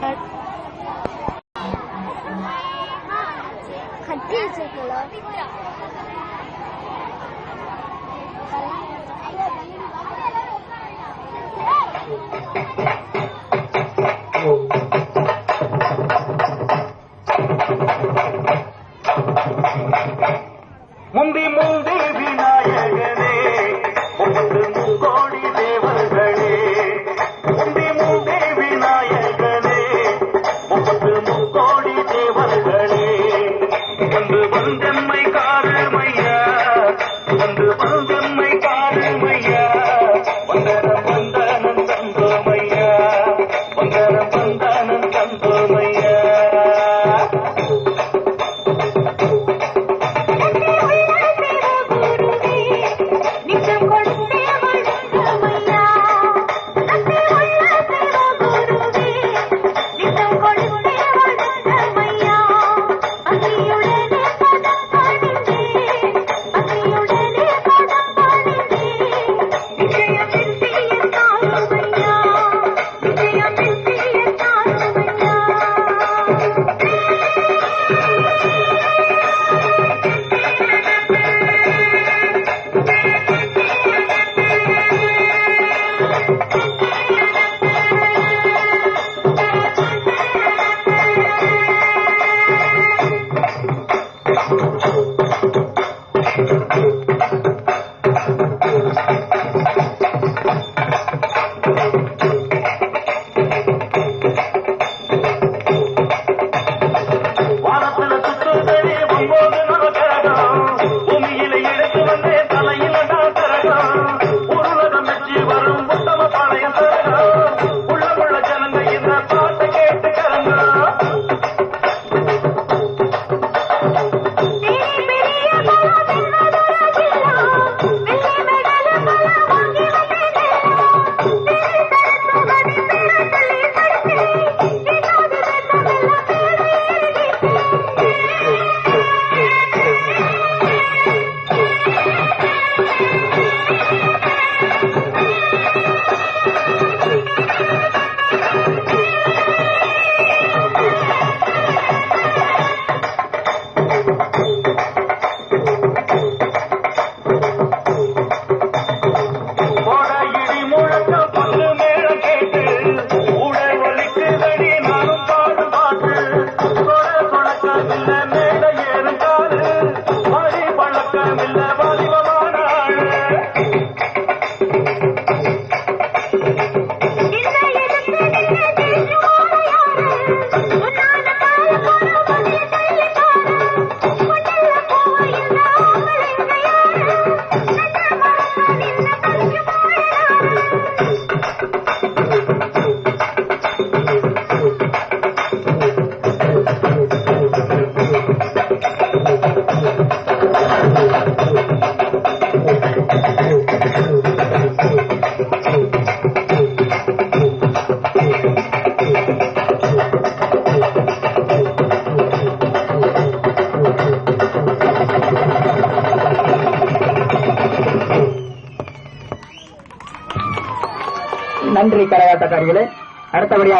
Bye. முந்தி முந்தி விநாயகனே முகோடி தேவ வந்து வந்தன்மை பாருமையா வந்தரம் வந்தனம் தந்தோமையா வந்தரம் வந்த Oh, நன்றி கரகாட்டக்காரிகளே. அடுத்தபடியாக